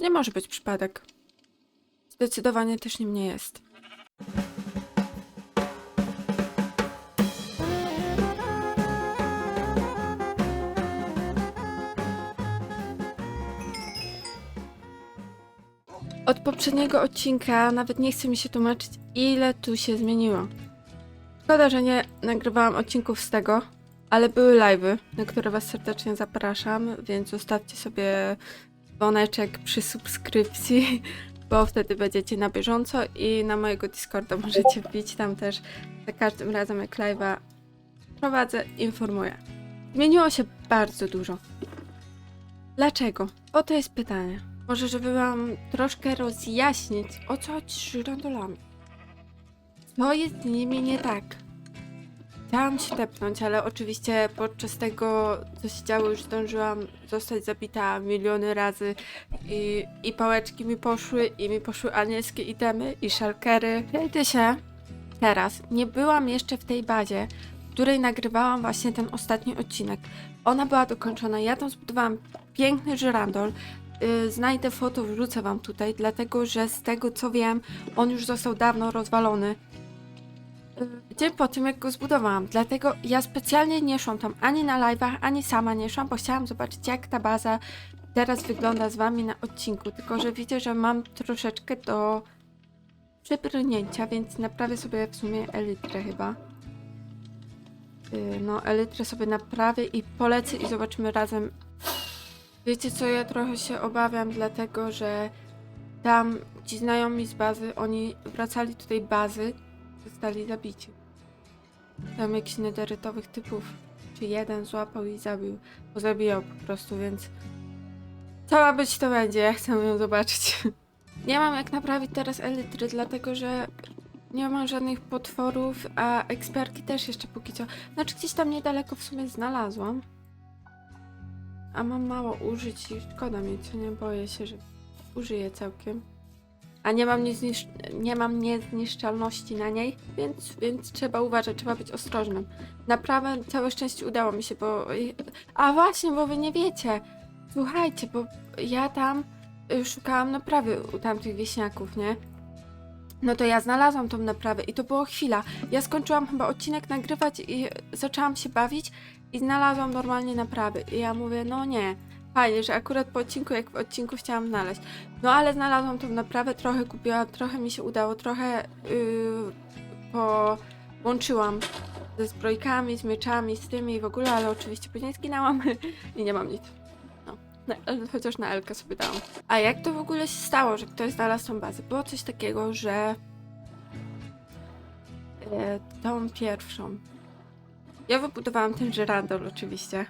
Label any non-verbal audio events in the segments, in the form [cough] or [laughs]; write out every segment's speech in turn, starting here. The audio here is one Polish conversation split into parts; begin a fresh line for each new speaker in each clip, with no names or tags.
Nie może być przypadek. Zdecydowanie też nim nie jest. Od poprzedniego odcinka nawet nie chce mi się tłumaczyć, ile tu się zmieniło. Szkoda, że nie nagrywałam odcinków z tego, ale były live'y, na które Was serdecznie zapraszam, więc zostawcie sobie dzwoneczek przy subskrypcji, [laughs] bo wtedy będziecie na bieżąco i na mojego Discorda możecie wbić, tam też za każdym razem jak live'a prowadzę, informuję. Zmieniło się bardzo dużo. Dlaczego? Oto jest pytanie. Może, żeby Wam troszkę rozjaśnić, o co chodzi z żyrandolami. Co jest z nimi nie tak? Chciałam się tepnąć, ale oczywiście podczas tego, co się działo, już zdążyłam zostać zabita miliony razy i, i pałeczki mi poszły, i mi poszły anielskie itemy, i szalkery. Kiedy się teraz, nie byłam jeszcze w tej bazie, w której nagrywałam właśnie ten ostatni odcinek. Ona była dokończona, ja tam zbudowałam piękny żyrandol, Yy, znajdę foto, wrzucę wam tutaj, dlatego że z tego co wiem, on już został dawno rozwalony. Dzień po tym, jak go zbudowałam. Dlatego ja specjalnie nie szłam tam ani na live'ach, ani sama nie szłam, bo chciałam zobaczyć, jak ta baza teraz wygląda z wami na odcinku. Tylko, że widzę, że mam troszeczkę do przebrnięcia, więc naprawię sobie w sumie elitrę chyba. Yy, No, elitrę sobie naprawię i polecę i zobaczymy razem. Wiecie co, ja trochę się obawiam, dlatego że tam ci znajomi z bazy, oni wracali tej bazy, zostali zabici. Tam jakichś nederytowych typów, czy jeden złapał i zabił, pozabijał po prostu, więc co ma być to będzie, ja chcę ją zobaczyć. [laughs] Nie mam jak naprawić teraz elitry, dlatego że nie mam żadnych potworów, a eksperki też jeszcze póki co. Znaczy gdzieś tam niedaleko w sumie znalazłam. A mam mało użyć i szkoda mi, co nie boję się, że użyję całkiem. A nie mam, nieznisz- nie mam niezniszczalności na niej, więc, więc trzeba uważać, trzeba być ostrożnym. Naprawę całe szczęście udało mi się, bo... A właśnie, bo wy nie wiecie. Słuchajcie, bo ja tam y, szukałam naprawy u tamtych wieśniaków, nie? No to ja znalazłam tą naprawę i to było chwila. Ja skończyłam chyba odcinek nagrywać i zaczęłam się bawić i znalazłam normalnie naprawy. I ja mówię, no nie, fajnie, że akurat po odcinku, jak w odcinku chciałam znaleźć. No ale znalazłam tą naprawę, trochę kupiłam, trochę mi się udało, trochę yy, połączyłam ze zbrojkami, z mieczami, z tymi i w ogóle, ale oczywiście później zginęłam [laughs] i nie mam nic. No, na, chociaż na Elkę sobie dałam. A jak to w ogóle się stało, że ktoś znalazł tą bazę? Było coś takiego, że e, tą pierwszą. Ja wybudowałam ten żyrandol oczywiście,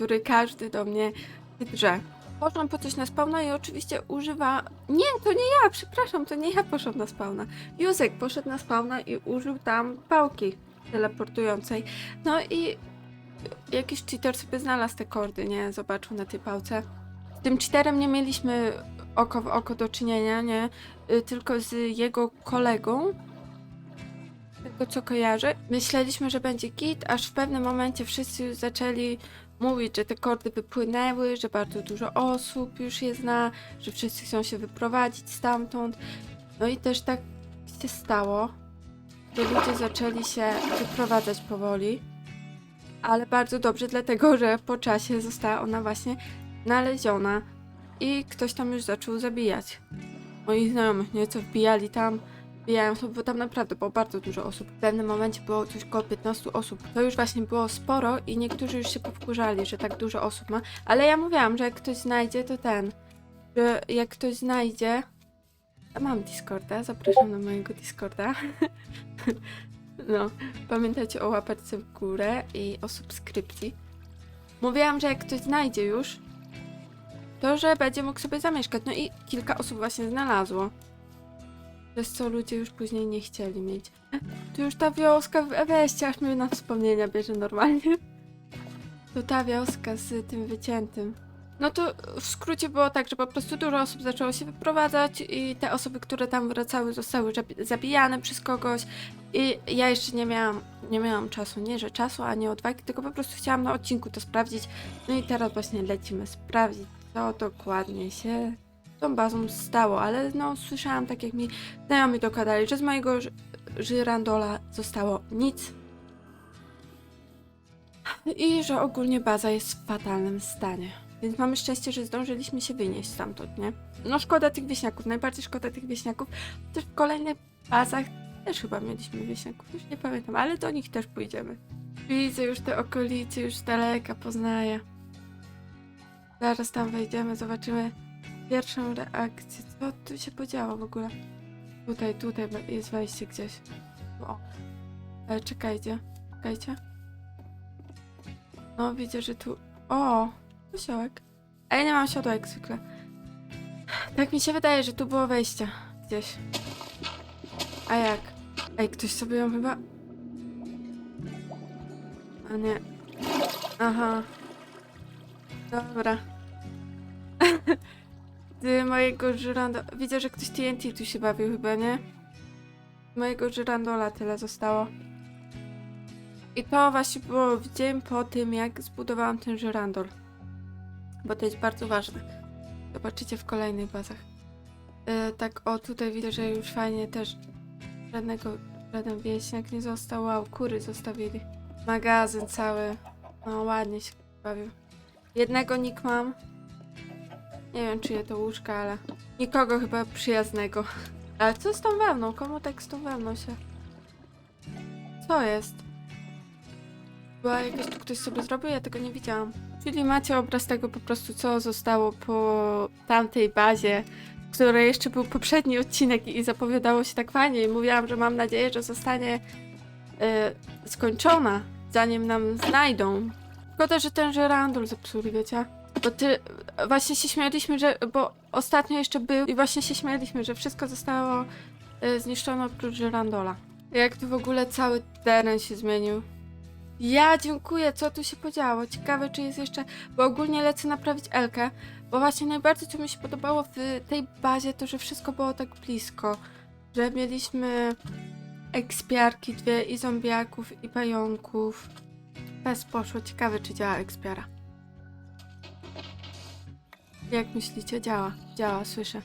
który każdy do mnie drze. Poszłam po coś na spawna i oczywiście używa... Nie, to nie ja, przepraszam, to nie ja poszłam na spawna. Józek poszedł na spawna i użył tam pałki teleportującej. No i jakiś cheater sobie znalazł te kordy, nie? Zobaczył na tej pałce. Z tym cheaterem nie mieliśmy oko w oko do czynienia, nie? Y, Tylko z jego kolegą, tego co kojarzę. Myśleliśmy, że będzie git, aż w pewnym momencie wszyscy zaczęli mówić, że te kordy wypłynęły, że bardzo dużo osób już je zna, że wszyscy chcą się wyprowadzić stamtąd. No i też tak się stało, że ludzie zaczęli się wyprowadzać powoli. Ale bardzo dobrze, dlatego że po czasie została ona właśnie znaleziona i ktoś tam już zaczął zabijać moich znajomych, nie? Co wbijali tam, wbijają sobie, bo tam naprawdę było bardzo dużo osób. W pewnym momencie było coś około 15 osób. To już właśnie było sporo i niektórzy już się powkurzali, że tak dużo osób ma. Ale ja mówiłam, że jak ktoś znajdzie, to ten. Że jak ktoś znajdzie. A mam Discorda, zapraszam na mojego Discorda. [laughs] no, pamiętajcie o łapeczce w górę i o subskrypcji. Mówiłam, że jak ktoś znajdzie już, to że będzie mógł sobie zamieszkać. No i kilka osób właśnie znalazło. Przez co ludzie już później nie chcieli mieć. To już ta wioska, weźcie, aż mnie na wspomnienia bierze normalnie. To ta wioska z tym wyciętym. No to w skrócie było tak, że po prostu dużo osób zaczęło się wyprowadzać i te osoby, które tam wracały, zostały zabi- zabijane przez kogoś. I ja jeszcze nie miałam, nie miałam czasu, nie że czasu, a nie odwagi, tylko po prostu chciałam na odcinku to sprawdzić. No i teraz właśnie lecimy sprawdzić, co dokładnie się tą bazą stało, ale no słyszałam, tak jak mi znajomi dokładali, że z mojego żyrandola zostało nic. I że ogólnie baza jest w fatalnym stanie. Więc mamy szczęście, że zdążyliśmy się wynieść stamtąd, nie? No szkoda tych wieśniaków, najbardziej szkoda tych wieśniaków. Też w kolejnych bazach też chyba mieliśmy wieśniaków, już nie pamiętam, ale do nich też pójdziemy. Widzę już te okolice, już z daleka poznaję. Zaraz tam wejdziemy, zobaczymy pierwszą reakcję. Co tu się podziało w ogóle? Tutaj, tutaj jest wejście gdzieś. O. Ale czekajcie, czekajcie. No, widzę, że tu... O! Osiołek. A ja nie mam siodła jak zwykle. Tak mi się wydaje, że tu było wejście. Gdzieś. A jak? Ej, ktoś sobie ją chyba... A nie. Aha. Dobra. Mojego żyrando... Widzę, że ktoś TNT tu się bawił chyba, nie? Mojego żyrandola tyle zostało. I to właśnie było w dzień po tym, jak zbudowałam ten żyrandol. Bo to jest bardzo ważne. Zobaczycie w kolejnych bazach. E, tak, o tutaj widzę, że już fajnie też żadnego, żaden wieśniak nie został. Wow, kury zostawili. Magazyn cały. No ładnie się bawił. Jednego nick mam. Nie wiem, czyje to łóżka, ale nikogo chyba przyjaznego. Ale co z tą wełną? Komu tak z tą wełną się... Co jest? Była jakaś tu ktoś sobie zrobił? Ja tego nie widziałam. Czyli macie obraz tego po prostu, co zostało po tamtej bazie, w której jeszcze był poprzedni odcinek i zapowiadało się tak fajnie i mówiłam, że mam nadzieję, że zostanie e, skończona, zanim nam znajdą. Szkoda, że ten żerandol zepsuli, wiecie? Bo ty, właśnie się śmialiśmy, że, bo ostatnio jeszcze był i właśnie się śmialiśmy, że wszystko zostało e, zniszczone oprócz żerandola. Jak tu w ogóle cały teren się zmienił. Ja dziękuję, co tu się podziało. Ciekawe, czy jest jeszcze, bo ogólnie lecę naprawić Elkę, bo właśnie najbardziej, co mi się podobało w tej bazie, to, że wszystko było tak blisko, że mieliśmy ekspiarki dwie i zombiaków i pająków. Bez poszło. Ciekawe, czy działa ekspiara. Jak myślicie? Działa. Działa, słyszę.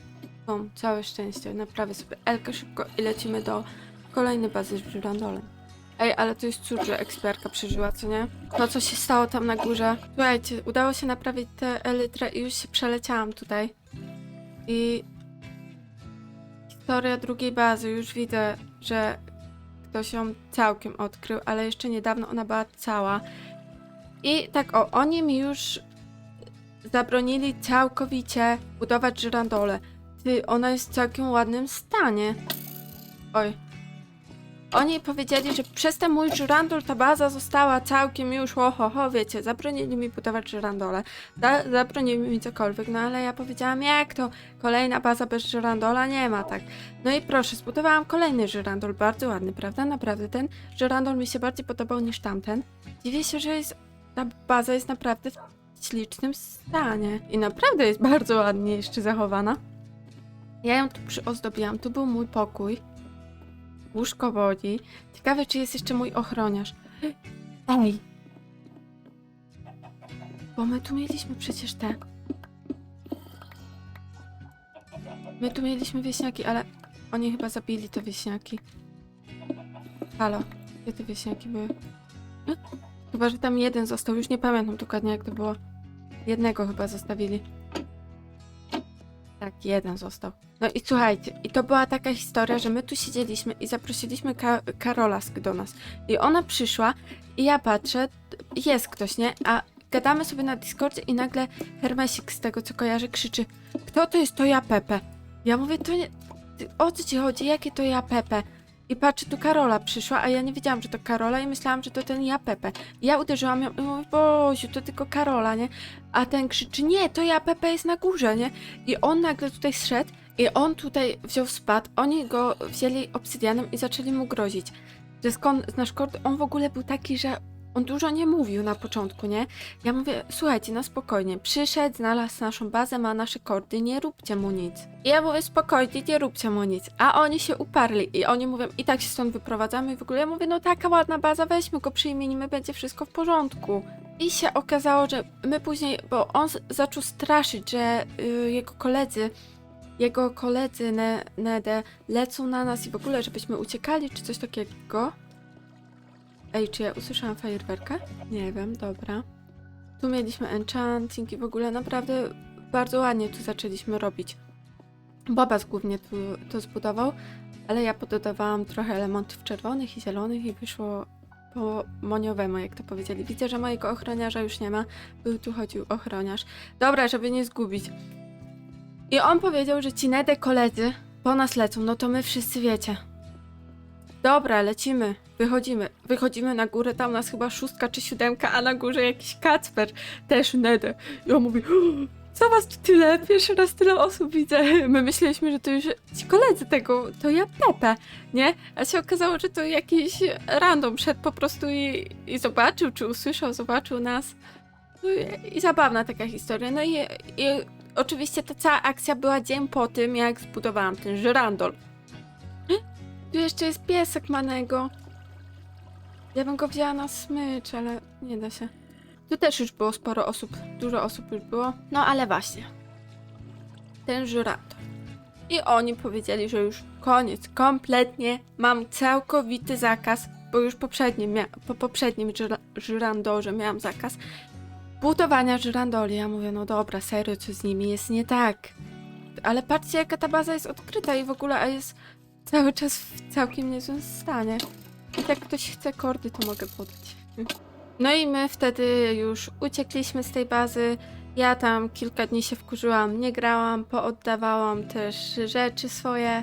Mam całe szczęście. Naprawię sobie Elkę szybko i lecimy do kolejnej bazy z żyrandolem. Ej, ale to jest cud, że ekspertka przeżyła, co nie? To, co się stało tam na górze. Słuchajcie, udało się naprawić tę elytrę i już się przeleciałam tutaj. I... Historia drugiej bazy. Już widzę, że ktoś ją całkiem odkrył, ale jeszcze niedawno ona była cała. I tak, o, oni mi już zabronili całkowicie budować żyrandole. Ty, ona jest w całkiem ładnym stanie. Oj, oni powiedzieli, że przez ten mój żyrandol ta baza została całkiem już ho, ho, wiecie, zabronili mi budować żyrandole, za, zabronili mi cokolwiek, no ale ja powiedziałam, jak to, kolejna baza bez żyrandola nie ma, tak. No i proszę, zbudowałam kolejny żyrandol, bardzo ładny, prawda? Naprawdę, ten żyrandol mi się bardziej podobał niż tamten. Dziwię się, że jest, ta baza jest naprawdę ślicznym stanie i naprawdę jest bardzo ładnie jeszcze zachowana. Ja ją tu przyozdobiłam, tu był mój pokój łóżko wodzi. Ciekawe, czy jest jeszcze mój ochroniarz. [gasps] Ej! Bo my tu mieliśmy przecież te. My tu mieliśmy wieśniaki, ale oni chyba zabili te wieśniaki. Halo, gdzie te wieśniaki były? Chyba, że tam jeden został, już nie pamiętam dokładnie jak to było. Jednego chyba zostawili. Tak, jeden został. No i słuchajcie, i to była taka historia, że my tu siedzieliśmy i zaprosiliśmy Ka Karolask do nas. I ona przyszła i ja patrzę, jest ktoś, nie? A gadamy sobie na Discordzie i nagle Hermesik z tego co kojarzę krzyczy Kto to jest to ja Pepe? Ja mówię, to nie... O co ci chodzi? Jakie to ja Pepe? I patrzę, tu Karola przyszła, a ja nie wiedziałam, że to Karola i myślałam, że to ten ja Pepe. Ja uderzyłam ją i mówię, Boziu, to tylko Karola, nie? A ten krzyczy, nie, to ja Pepe jest na górze, nie? I on nagle tutaj zszedł i on tutaj wziął spad, oni go wzięli obsydianem i zaczęli mu grozić. Że skąd znasz kord? On w ogóle był taki, że on dużo nie mówił na początku, nie? Ja mówię, słuchajcie, no spokojnie, przyszedł, znalazł naszą bazę, ma nasze kordy, nie róbcie mu nic. I ja mówię, spokojnie, nie róbcie mu nic. A oni się uparli i oni mówią, i tak się stąd wyprowadzamy i w ogóle ja mówię, no taka ładna baza, weźmy go, przyjmijmy, będzie wszystko w porządku. I się okazało, że my później, bo on zaczął straszyć, że y, jego koledzy, jego koledzy ne, Nede lecą na nas i w ogóle, żebyśmy uciekali, czy coś takiego. Ej, czy ja usłyszałam fajerwerkę? Nie wiem, dobra. Tu mieliśmy enchanting i w ogóle naprawdę bardzo ładnie tu zaczęliśmy robić. Bobas głównie tu to zbudował, ale ja pododawałam trochę elementów czerwonych i zielonych i wyszło po moniowemu, jak to powiedzieli. Widzę, że mojego ochroniarza już nie ma. Był tu chodził ochroniarz. Dobra, żeby nie zgubić. I on powiedział, że ci Nede koledzy po nas lecą, no to my wszyscy wiecie. Dobra, lecimy, wychodzimy. Wychodzimy na górę, tam nas chyba szóstka czy siódemka, a na górze jakiś Kacper, też Nede. I on mówi, co was tu tyle? Pierwszy raz tyle osób widzę. [laughs] My myśleliśmy, że to już ci koledzy tego, to ja Pepe, nie? A się okazało, że to jakiś random szedł po prostu i, i zobaczył, czy usłyszał, zobaczył nas. No i, I zabawna taka historia. No i, i oczywiście ta cała akcja była dzień po tym, jak zbudowałam ten żyrandol. Tu jeszcze jest piesek Manego. Ja bym go wzięła na smycz, ale nie da się. Tu też już było sporo osób, dużo osób już było. No ale właśnie. Ten żyrandol. I oni powiedzieli, że już koniec, kompletnie mam całkowity zakaz, bo już poprzednim po poprzednim żyra- żyrandorze miałam zakaz budowania żyrandoli. Ja mówię, no dobra, serio, co z nimi jest nie tak. Ale patrzcie, jaka ta baza jest odkryta i w ogóle a jest cały czas w całkiem niezłym stanie. I jak ktoś chce kordy, to mogę podać. No i my wtedy już uciekliśmy z tej bazy. Ja tam kilka dni się wkurzyłam, nie grałam, pooddawałam też rzeczy swoje.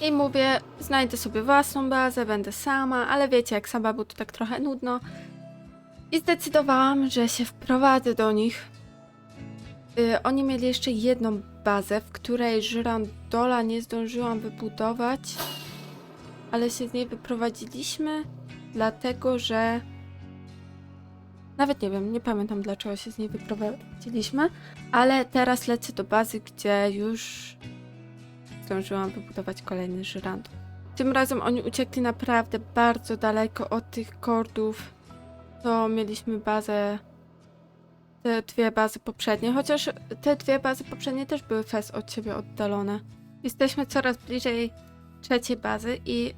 I mówię, znajdę sobie własną bazę, będę sama, ale wiecie, jak sama było to tak trochę nudno. I zdecydowałam, że się wprowadzę do nich. Y, oni mieli jeszcze jedną bazę, w której żyrandola nie zdążyłam wybudować, ale się z niej wyprowadziliśmy, dlatego że. Nawet nie wiem, nie pamiętam dlaczego się z niej wyprowadziliśmy, ale teraz lecę do bazy, gdzie już zdążyłam wybudować kolejny żyrandol. Tym razem oni uciekli naprawdę bardzo daleko od tych kordów. To mieliśmy bazę te dwie bazy poprzednie, chociaż te dwie bazy poprzednie też były fest od siebie oddalone. Jesteśmy coraz bliżej trzeciej bazy i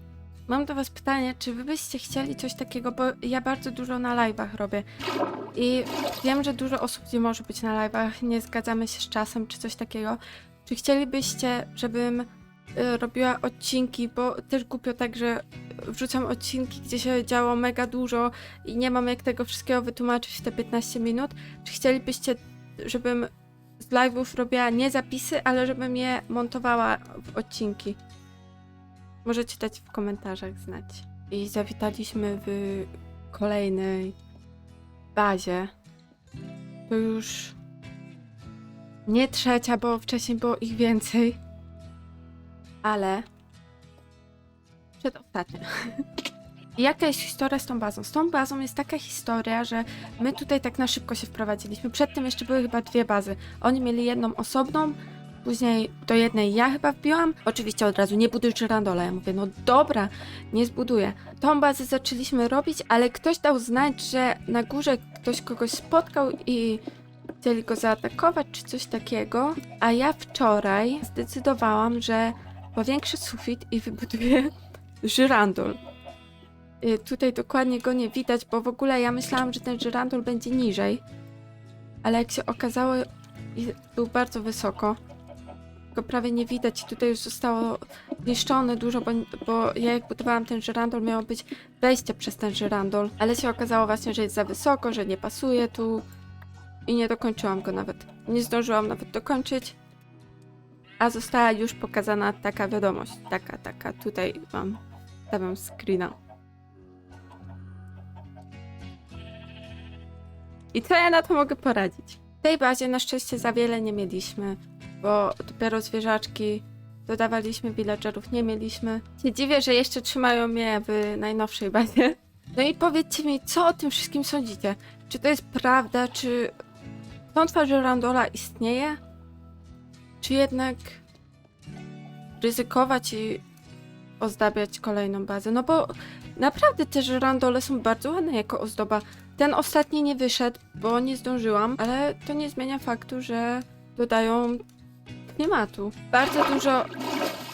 mam do was pytanie, czy wy byście chcieli coś takiego, bo ja bardzo dużo na live'ach robię i wiem, że dużo osób nie może być na live'ach, nie zgadzamy się z czasem czy coś takiego. Czy chcielibyście, żebym robiła odcinki, bo też głupio tak, że wrzucam odcinki, gdzie się działo mega dużo i nie mam jak tego wszystkiego wytłumaczyć w te 15 minut. Czy chcielibyście, żebym z live'ów robiła nie zapisy, ale żebym je montowała w odcinki? Możecie dać w komentarzach znać. I zawitaliśmy w kolejnej bazie. To już nie trzecia, bo wcześniej było ich więcej. Ale przedostatnia. [laughs] Jaka jest historia z tą bazą? Z tą bazą jest taka historia, że my tutaj tak na szybko się wprowadziliśmy. Przedtem jeszcze były chyba dwie bazy. Oni mieli jedną osobną, później do jednej ja chyba wbiłam. Oczywiście od razu nie buduj żyrandola. Ja mówię, no dobra, nie zbuduję. Tą bazę zaczęliśmy robić, ale ktoś dał znać, że na górze ktoś kogoś spotkał i chcieli go zaatakować czy coś takiego. A ja wczoraj zdecydowałam, że powiększę sufit i wybuduję [laughs] żyrandol. Y, Tutaj dokładnie go nie widać, bo w ogóle ja myślałam, że ten żyrandol będzie niżej. Ale jak się okazało, był bardzo wysoko. Go prawie nie widać i tutaj już zostało zniszczone dużo, bo, bo ja jak budowałam ten żyrandol, miało być wejście przez ten żyrandol. Ale się okazało właśnie, że jest za wysoko, że nie pasuje tu. I nie dokończyłam go nawet. Nie zdążyłam nawet dokończyć. A została już pokazana taka wiadomość. Taka, taka. Tutaj mam. Stawiam screena. I co ja na to mogę poradzić? W tej bazie na szczęście za wiele nie mieliśmy, bo dopiero zwierzaczki dodawaliśmy, villagerów nie mieliśmy. Się dziwię, że jeszcze trzymają mnie w najnowszej bazie. No i powiedzcie mi, co o tym wszystkim sądzicie? Czy to jest prawda? Czy klątwa Żyrandola istnieje? Czy jednak ryzykować i ozdabiać kolejną bazę? No bo Naprawdę te żyrandole są bardzo ładne jako ozdoba. Ten ostatni nie wyszedł, bo nie zdążyłam, ale to nie zmienia faktu, że dodają klimatu. Bardzo dużo,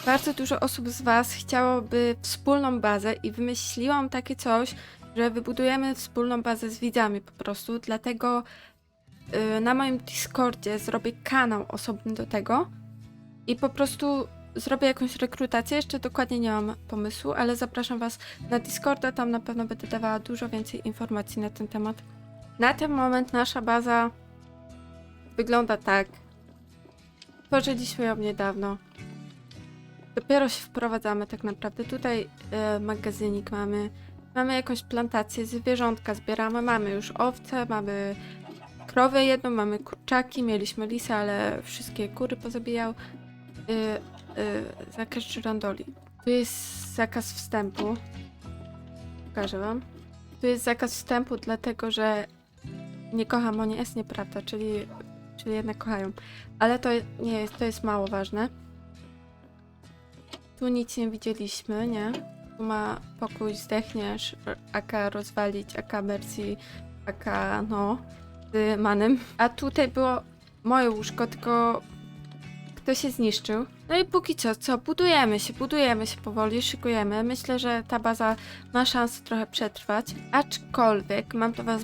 bardzo dużo osób z Was chciałoby wspólną bazę i wymyśliłam takie coś, że wybudujemy wspólną bazę z widzami po prostu, dlatego na moim Discordzie zrobię kanał osobny do tego i po prostu zrobię jakąś rekrutację, jeszcze dokładnie nie mam pomysłu, ale zapraszam Was na Discorda, tam na pewno będę dawała dużo więcej informacji na ten temat. Na ten moment nasza baza wygląda tak. Tworzyliśmy ją niedawno. Dopiero się wprowadzamy tak naprawdę. Tutaj e, magazynik mamy. Mamy jakąś plantację, zwierzątka zbieramy. Mamy już owce, mamy krowę jedną, mamy kurczaki, mieliśmy lisy, ale wszystkie kury pozabijał. Y, y, zakaz żyrandoli. Tu jest zakaz wstępu. Pokażę wam. Tu jest zakaz wstępu, dlatego że nie kocham, oni jest nieprawda, czyli, czyli jednak kochają. Ale to nie jest, to jest mało ważne. Tu nic nie widzieliśmy, nie? Tu ma pokój, zdechniesz, aka rozwalić, aka Mercy, aka no, z manem. A tutaj było moje łóżko, tylko ktoś się zniszczył. No i póki co, co, budujemy się, budujemy się powoli, szykujemy. Myślę, że ta baza ma szansę trochę przetrwać. Aczkolwiek mam do Was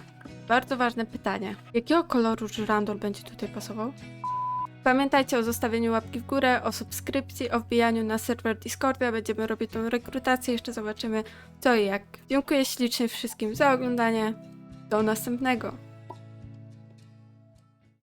bardzo ważne pytanie. Jakiego koloru żyrandol będzie tutaj pasował? Pamiętajcie o zostawieniu łapki w górę, o subskrypcji, o wbijaniu na serwer Discorda. Będziemy robić tą rekrutację, jeszcze zobaczymy co i jak. Dziękuję ślicznie wszystkim za oglądanie. Do następnego.